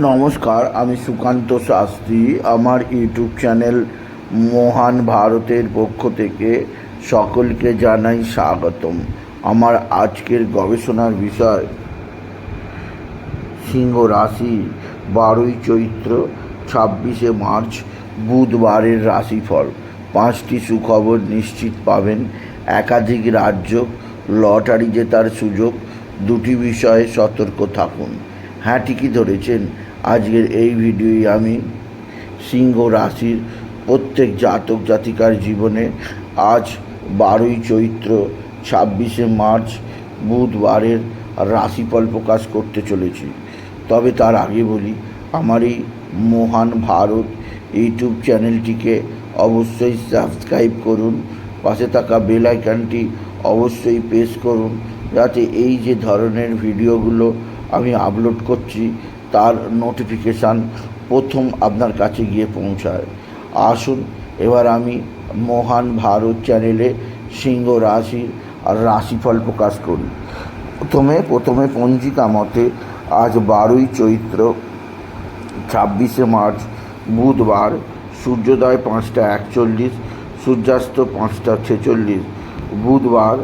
নমস্কার, আমি সুকান্ত শাস্ত্রী। আমার ইউটিউব চ্যানেল মহান ভারতের পক্ষ থেকে সকলকে জানাই স্বাগতম। আমার আজকের গবেষণার বিষয়, সিংহ রাশি বারোই চৈত্র, ছাব্বিশে মার্চ, বুধবারের রাশিফল। পাঁচটি সুখবর নিশ্চিত পাবেন। একাধিক রাজ্য লটারি জেতার সুযোগ। দুটি বিষয়ে সতর্ক থাকুন। হ্যাঁ ঠিকই ধরেছেন। আজকের এই ভিডিওই আমি সিংহ রাশির প্রত্যেক জাতক জাতিকার জীবনে আজ বারোই চৈত্র ছাব্বিশে মার্চ বুধবারের রাশিফল প্রকাশ করতে চলেছি। তবে তার আগে বলি, আমার এই মহান ভারত ইউটিউব চ্যানেলটিকে অবশ্যই সাবস্ক্রাইব করুন, পাশে থাকা বেল আইকনটি অবশ্যই প্রেস করুন, যাতে এই যে ধরনের ভিডিওগুলো আমি আপলোড করছি, তার নোটিফিকেশান প্রথম আপনার কাছে গিয়ে পৌঁছায়। আসুন, এবার আমি মহান ভারত চ্যানেলে সিংহ রাশির আর রাশিফল প্রকাশ করি। প্রথমে প্রথমে পঞ্জিকা মতে আজ বারোই চৈত্র, ছাব্বিশে মার্চ, বুধবার, সূর্যোদয় পাঁচটা একচল্লিশ, সূর্যাস্ত পাঁচটা ছেচল্লিশ, বুধবার,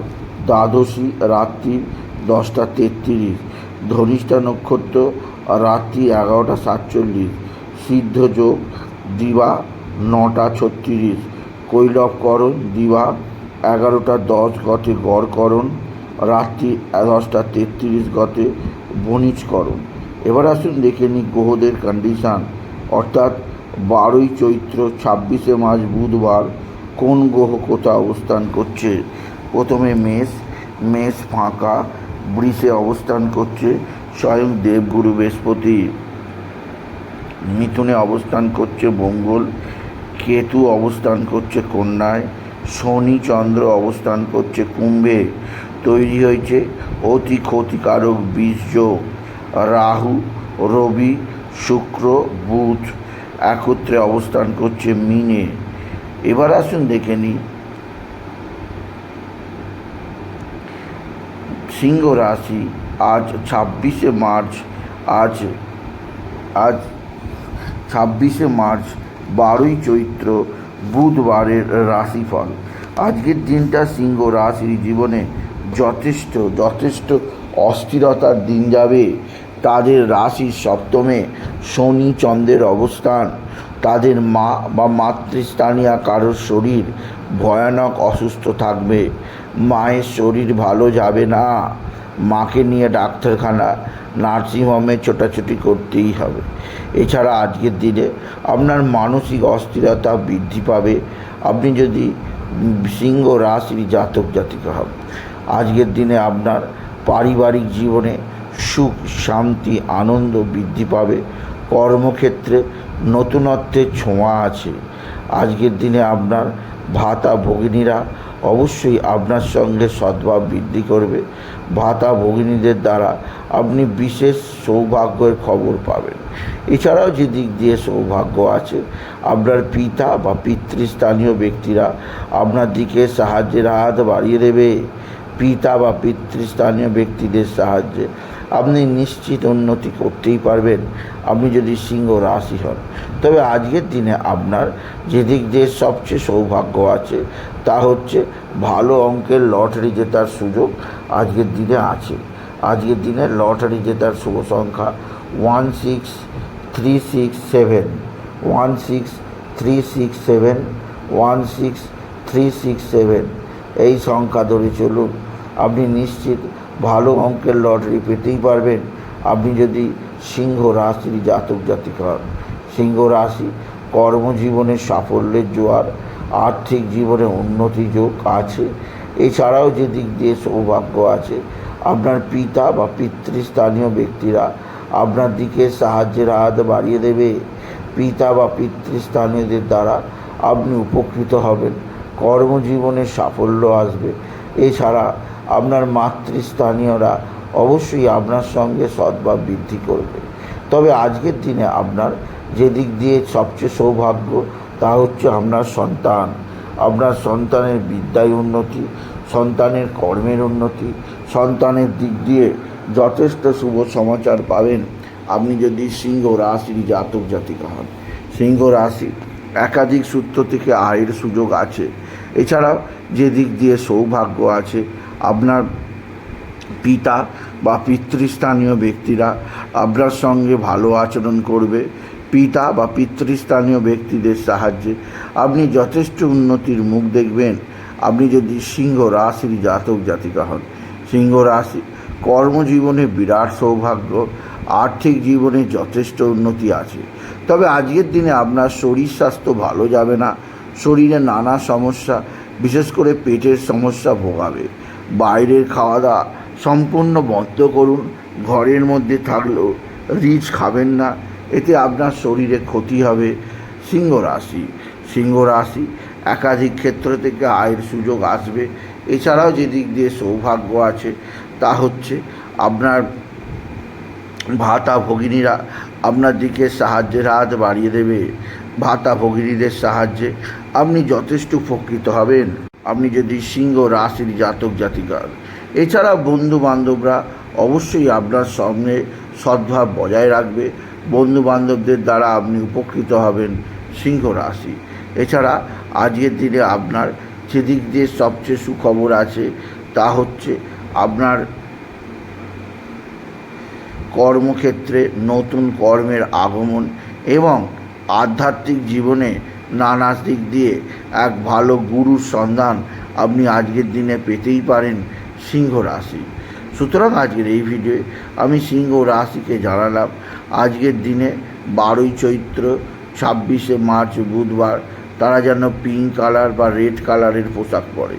দ্বাদশী রাত্রি দশটা তেত্রিশ। ধনিষ্ঠা নক্ষত্র, রাত্রি এগারোটা সাতচল্লিশ সিদ্ধ যোগ দিবা নটা ছত্রিশ কৈলবকরণ দিবা এগারোটা দশ গতে গড়করণ, রাত্রি দশটা তেত্রিশ গতে বণিজকরণ। এবার আসুন দেখে নিই গ্রহদের কন্ডিশান অর্থাৎ বারোই চৈত্র ছাব্বিশে মার্চ বুধবার কোন গ্রহ কোথায় অবস্থান করছে? প্রথমে মেষ মেষ ফাঁকা বৃষে অবস্থান করছে। স্বয়ং দেবগুরু বৃহস্পতি মিথুনে অবস্থান করছে, মঙ্গল কেতু অবস্থান করছে, কন্যায় শনি চন্দ্র অবস্থান করছে, কুম্ভে তৈরি হয়েছে। অতি ক্ষতিকারক বীর্যোগ রাহু, রবি, শুক্র, বুধ একত্রে অবস্থান করছে মিনে। এবার আসুন দেখে নিই সিংহ রাশি, আজ ছাব্বিশে মার্চ, আজ আজ ছাব্বিশে মার্চ, বারোই চৈত্র, বুধবারের রাশিফল। আজকের দিনটা সিংহ রাশির জীবনে যথেষ্ট যথেষ্ট অস্থিরতার দিন যাবে। তাদের রাশির সপ্তমে শনি চন্দ্রের অবস্থান। তাদের মা বা মাতৃস্থানীয় কারোর শরীর ভয়ানক অসুস্থ থাকবে। মায়ের শরীর ভালো যাবে না। মাকে নিয়ে ডাক্তারখানা, নার্সিংহোমে ছোটাছুটি করতেই হবে। এছাড়া আজকের দিনে আপনার মানসিক অস্থিরতা বৃদ্ধি পাবে। আপনি যদি সিংহ রাশির জাতক জাতিকা হন, আজকের দিনে আপনার পারিবারিক জীবনে সুখ, শান্তি, আনন্দ বৃদ্ধি পাবে। কর্মক্ষেত্রে নতুনত্বের ছোঁয়া আছে। আজকের দিনে আপনার ভাতা ভগিনীরা অবশ্যই আপনার সঙ্গে সদ্ভাব বৃদ্ধি করবে। ভাতা ভগিনীদের দ্বারা আপনি বিশেষ সৌভাগ্যের খবর পাবেন। এছাড়াও যে দিক দিয়ে সৌভাগ্য আছে, আপনার পিতা বা পিতৃস্থানীয় ব্যক্তিরা আপনার দিকে সাহায্যের হাত বাড়িয়ে দেবে। পিতা বা পিতৃস্থানীয় ব্যক্তিদের সাহায্যে আপনি নিশ্চিত উন্নতি করতেই পারবেন। আপনি যদি সিংহ রাশি হন, তবে আজকের দিনে আপনার যে দিক দিয়ে সবচেয়ে সৌভাগ্য আছে, তা হচ্ছে ভালো অঙ্কের লটারি জেতার সুযোগ আজকের দিনে আছে। আজকের দিনে লটারি জেতার শুভ সংখ্যা one six three six seven one six three six seven one six three six seven এই সংখ্যা ধরে চলুন। আপনি নিশ্চিত ভালো অঙ্কের লটারি পেতেই পারবেন। আপনি যদি সিংহ রাশির জাতক জাতিকা হন, সিংহ রাশি কর্মজীবনে সাফল্যের জোয়ার, আর্থিক জীবনে উন্নতি যোগ আছে। এছাড়াও যে দিক দিয়ে সৌভাগ্য আছে, আপনার পিতা বা পিতৃস্থানীয় ব্যক্তিরা আপনার দিকে সাহায্যের হাত বাড়িয়ে দেবে। পিতা বা পিতৃস্থানীয়দের দ্বারা আপনি উপকৃত হবেন। কর্মজীবনে সাফল্য আসবে। এছাড়া আপনার মাতৃস্থানীয়রা অবশ্যই আপনার সঙ্গে সদ্ভাব বৃদ্ধি করবে। তবে আজকের দিনে আপনার যে দিক দিয়ে সবচেয়ে সৌভাগ্য, তা হচ্ছে আপনার সন্তান। আপনার সন্তানের বিদ্যায় উন্নতি, সন্তানের কর্মের উন্নতি, সন্তানের দিক দিয়ে যথেষ্ট শুভ সমাচার পাবেন। আপনি যদি সিংহ রাশির জাতক জাতিকা হন, সিংহ রাশি একাধিক সূত্র থেকে আয়ের সুযোগ আছে। এছাড়াও যে দিক দিয়ে সৌভাগ্য আছে আপনার পিতা বা পিতৃস্থানীয় ব্যক্তিরা আপনার সঙ্গে ভালো আচরণ করবে। পিতা বা পিতৃস্থানীয় ব্যক্তিদের সাহায্যে আপনি যথেষ্ট উন্নতির মুখ দেখবেন। আপনি যদি সিংহ রাশির জাতক জাতিকা হন, সিংহ রাশি কর্মজীবনে বিরাট সৌভাগ্য, আর্থিক জীবনে যথেষ্ট উন্নতি আছে। তবে আজকের দিনে আপনার শরীর স্বাস্থ্য ভালো যাবে না। শরীরে নানা সমস্যা, বিশেষ করে পেটের সমস্যা ভোগাবে। বাইরের খাওয়া দাওয়া সম্পূর্ণ বন্ধ করুন। ঘরের মধ্যে থাকলেও রিচ খাবেন না। এতে আপনার শরীরে ক্ষতি হবে। সিংহ রাশি। সিংহ রাশি একাধিক ক্ষেত্র থেকে আয়ের সুযোগ আসবে। এছাড়াও যে দিক দিয়ে সৌভাগ্য আছে, তা হচ্ছে আপনার ভাতা ভগিনীরা আপনার দিকে সাহায্যের হাত বাড়িয়ে দেবে। ভাতা ভগিনীদের সাহায্যে আপনি যথেষ্ট উপকৃত হবেন। আপনি যদি সিংহ রাশির জাতক, জাতিকার। এছাড়া বন্ধু বান্ধবরা অবশ্যই আপনার সঙ্গে সদ্ভাব বজায় রাখবে। বন্ধু বান্ধবদের দ্বারা আপনি উপকৃত হবেন সিংহ, রাশি। এছাড়া আজকের দিনে আপনার যেদিক দিয়ে সবচেয়ে সুখবর আছে, তা হচ্ছে আপনার কর্মক্ষেত্রে নতুন কর্মের আগমন এবং আধ্যাত্মিক জীবনে নানা দিক দিয়ে এক ভালো গুরুর সন্ধান আপনি আজকের দিনে পেতেই পারেন সিংহ রাশি। সুতরাং আজকের এই ভিডিওয়ে আমি সিংহ রাশিকে জানালাম। আজকের দিনে বারোই চৈত্র, ছাব্বিশে মার্চ, বুধবার তারা যেন পিঙ্ক কালার বা রেড কালারের পোশাক পরে।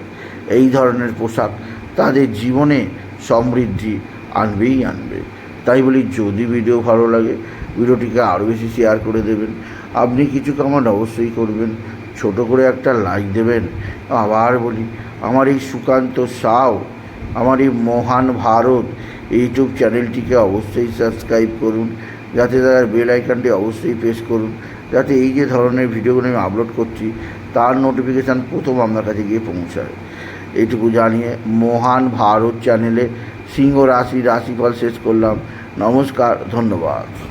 এই ধরনের পোশাক তাদের জীবনে সমৃদ্ধি আনবেই আনবে। তাই বলি, যদি ভিডিও ভালো লাগে ভিডিওটিকে আরও বেশি শেয়ার করে দেবেন। আপনি কিছু কমেন্ট অবশ্যই করবেন। ছোট করে একটা লাইক দেবেন। আবার বলি, আমার এই সুকান্ত সাও আমার এই মহান ভারত ইউটিউব চ্যানেলটিকে অবশ্যই সাবস্ক্রাইব করুন। যাতে তার বেল আইকনটি অবশ্যই প্রেস করুন। যাতে এই যে ধরনের ভিডিওগুলো আমি আপলোড করছি, তার নোটিফিকেশান প্রথম আপনার কাছে গিয়ে পৌঁছায়। এইটুকু জানিয়ে, মহান ভারত চ্যানেলে সিংহ রাশি, রাশিফল শেষ করলাম। নমস্কার, ধন্যবাদ।